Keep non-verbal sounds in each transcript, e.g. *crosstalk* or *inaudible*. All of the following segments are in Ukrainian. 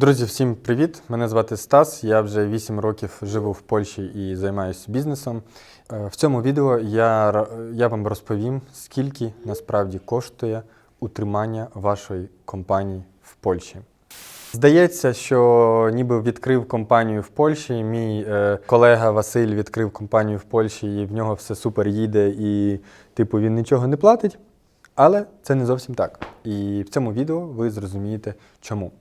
Друзі, всім привіт! Мене звати Стас. Я вже 8 років живу в Польщі і займаюся бізнесом. Е, В цьому відео я, я вам розповім, скільки насправді коштує утримання вашої компанії в Польщі. Здається, що ніби відкрив компанію в Польщі. Мій е, колега Василь відкрив компанію в Польщі, і в нього все супер їде, і типу він нічого не платить. Але це не зовсім так. І в цьому відео ви зрозумієте чому.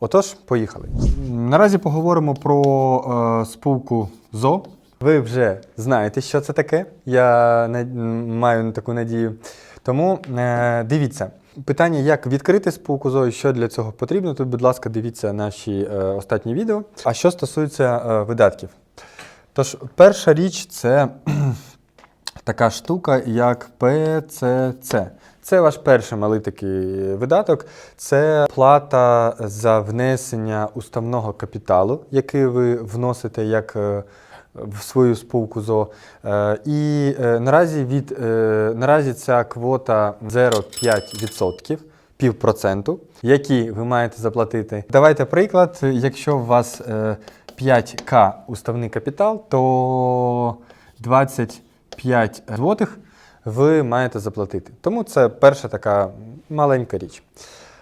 Отож, поїхали. Наразі поговоримо про е, спілку ЗО. Ви вже знаєте, що це таке. Я м, маю таку надію. Тому е, дивіться. Питання, як відкрити спілку ЗО і що для цього потрібно. Тут, будь ласка, дивіться наші е, останні відео. А що стосується е, видатків. Тож, перша річ це *clears throat* така штука, як ПЦЦ. Це ваш перший малий такий видаток. Це плата за внесення уставного капіталу, який ви вносите як е, в свою спілку ЗО. Е, І е, наразі, від, наразі ця квота 0,5%. Півпроценту, які ви маєте заплатити. Давайте приклад. Якщо у вас е, 5К уставний капітал, то 25 злотих ви маєте заплатити. Тому це перша така маленька річ.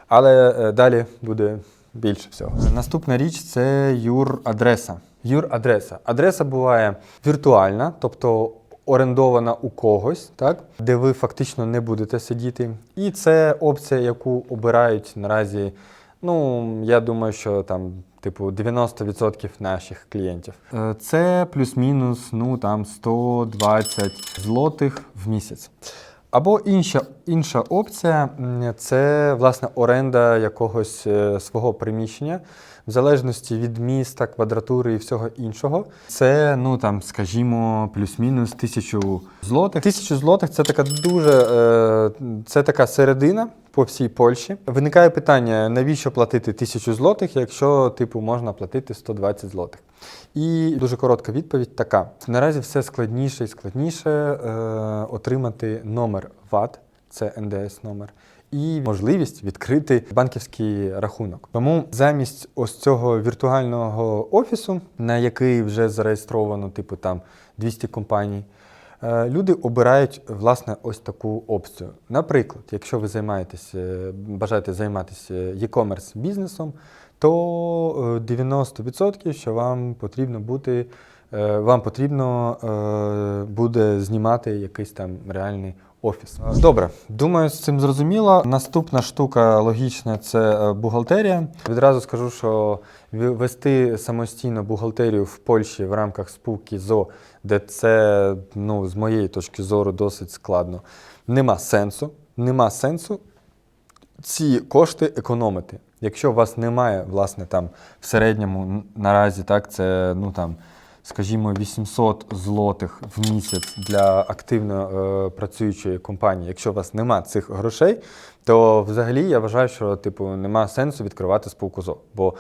Але е, далі буде більше всього. Наступна річ це юр-адреса. Юр-адреса. Адреса буває віртуальна, тобто орендована у когось, так, де ви фактично не будете сидіти. І це опція, яку обирають наразі. Ну, я думаю, що там, типу, 90% наших клієнтів. Е, Це плюс-мінус, ну там 120 злотих в місяць. Або інша, інша опція це власне оренда якогось е, свого приміщення, в залежності від міста, квадратури і всього іншого. Це, ну там, скажімо, плюс-мінус тисячу злотих. Тисячу злотих це така дуже е, це така середина по всій Польщі. Виникає питання, навіщо платити тисячу злотих, якщо типу можна платити 120 злотих. І дуже коротка відповідь така: наразі все складніше і складніше е, отримати номер ВАТ, це НДС номер. І можливість відкрити банківський рахунок. Тому замість ось цього віртуального офісу, на який вже зареєстровано, типу там 200 компаній, е, люди обирають власне ось таку опцію. Наприклад, якщо ви займаєтесь, е, бажаєте займатися e-commerce бізнесом, то е, 90% що вам потрібно бути, е, вам потрібно е, буде знімати якийсь там реальний офіс. Добре, думаю, з цим зрозуміло. Наступна штука логічна це е, бухгалтерія. Відразу скажу, що вести самостійно бухгалтерію в Польщі в рамках спілки ЗО, де це, ну, з моєї точки зору, досить складно. Нема сенсу. Нема сенсу ці кошти економити. Якщо у вас немає, власне, там в середньому наразі так, це ну там, скажімо, 800 злотих в місяць для активно е, працюючої компанії. Якщо у вас нема цих грошей, то взагалі я вважаю, що типу нема сенсу відкривати спілку ЗО. Бо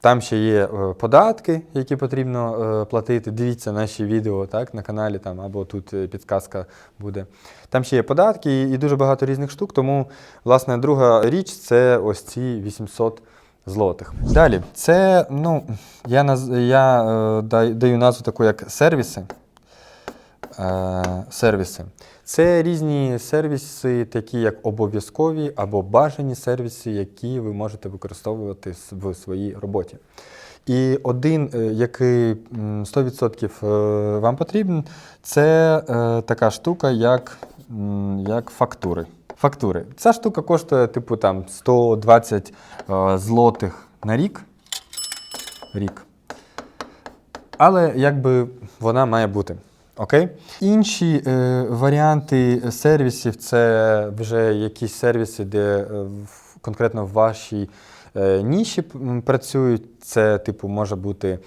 там ще є е, податки, які потрібно е, платити. Дивіться наші відео так, на каналі там, або тут е, підсказка буде. Там ще є податки і дуже багато різних штук. Тому, власне, друга річ це ось ці 800 злотих. Далі, це, ну, я, наз, я е, даю назву таку як сервіси. Е, сервіси. Це різні сервіси, такі як обов'язкові або бажані сервіси, які ви можете використовувати в своїй роботі. І один, е, який 100% е, вам потрібен, це е, така штука, як, як фактури. Фактури. Ця штука коштує типу там 120 е, злотих на рік. Рік. Але якби вона має бути. Окей? Інші е, варіанти сервісів це вже якісь сервіси, де е, конкретно в вашій е, ніші працюють. Це, типу, може бути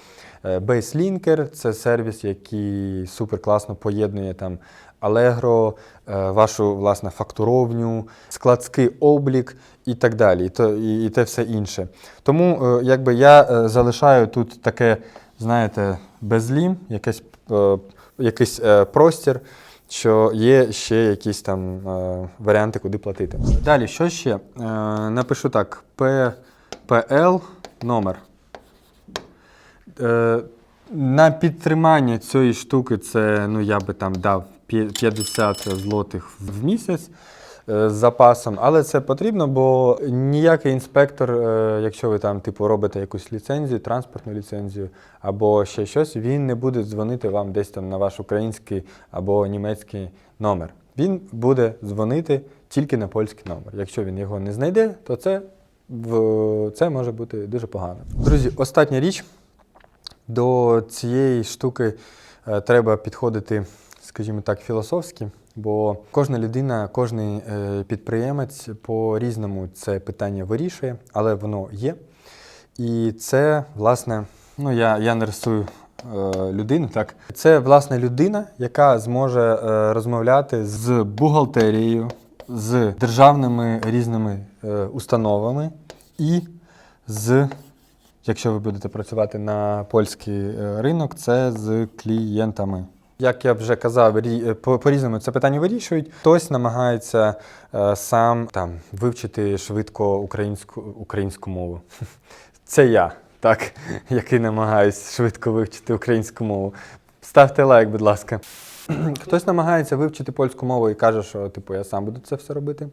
е, BaseLinker, це сервіс, який супер класно поєднує там Allegro, е, вашу власне фактуровню, складський облік і так далі, і, то, і, і те все інше. Тому е, якби я е, залишаю тут таке, знаєте, безлім, якесь, якийсь простір, що є ще якісь там варіанти, куди платити. Далі, що ще? Напишу так: PPL номер. На підтримання цієї штуки це ну, я би там дав 50 злотих в місяць е, з запасом, але це потрібно, бо ніякий інспектор, е, якщо ви там типу робите якусь ліцензію, транспортну ліцензію або ще щось, він не буде дзвонити вам десь там на ваш український або німецький номер. Він буде дзвонити тільки на польський номер. Якщо він його не знайде, то це, в, це може бути дуже погано. Друзі, остання річ. До цієї штуки треба підходити, скажімо так, філософськи, бо кожна людина, кожен е, підприємець по-різному це питання вирішує, але воно є. І це, власне, ну я, я не рисую е, людину, так. Це, власне, людина, яка зможе е, розмовляти з бухгалтерією, з державними різними е, установами і з якщо ви будете працювати на польський е, ринок, це з клієнтами. Як я вже казав, е, по- по-різному це питання вирішують. Хтось намагається е, сам там вивчити швидко українську, українську мову. *laughs* Це я, так, *laughs* який намагаюсь швидко вивчити українську мову. Ставте лайк, будь ласка. *clears throat* Хтось намагається вивчити польську мову і каже, що типу я сам буду це все робити.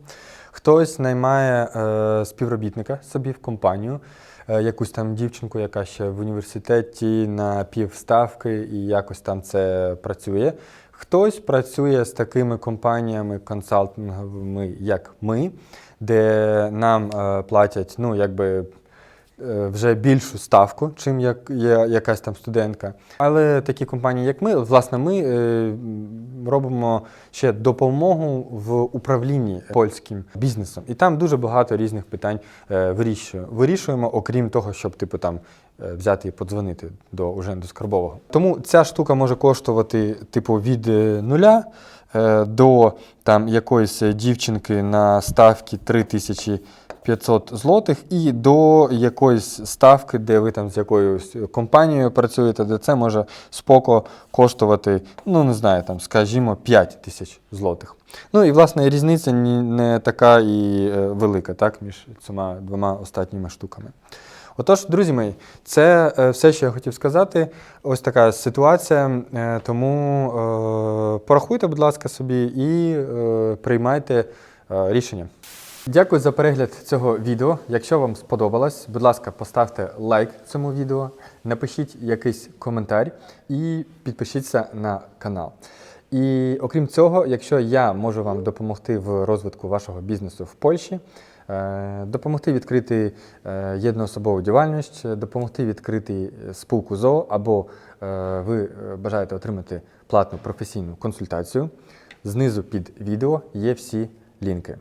Хтось наймає е, співробітника собі в компанію, якусь там дівчинку, яка ще в університеті на півставки і якось там це працює. Хтось працює з такими компаніями консалтинговими, як ми, де нам е, платять, ну, якби е, вже більшу ставку, чим як є якась там студентка. Але такі компанії, як ми, власне, ми е, робимо ще допомогу в управлінні польським бізнесом. І там дуже багато різних питань е, вирішуємо. Вирішуємо, окрім того, щоб типу там. е, Взяти і подзвонити до уже до скарбового. Тому ця штука може коштувати типу від е, нуля е, до там якоїсь дівчинки на ставки 3500 злотих і до якоїсь ставки, де ви там з якоюсь компанією працюєте, де це може споко коштувати, ну не знаю, там, скажімо, 5 тисяч злотих. Ну і власне різниця не така і е, велика, так, між цими двома останніми штуками. Отож, друзі мої, це е, все, що я хотів сказати. Ось така ситуація. е, Тому е, порахуйте, будь ласка, собі і приймайте рішення. Дякую за перегляд цього відео. Якщо вам сподобалось, будь ласка, поставте лайк цьому відео, напишіть якийсь коментар і підпишіться на канал. І окрім цього, якщо я можу вам допомогти в розвитку вашого бізнесу в Польщі, допомогти відкрити е, єдноособову діяльність, допомогти відкрити спілку ЗО, або е, ви е, бажаєте отримати платну професійну консультацію, знизу під відео є всі лінки.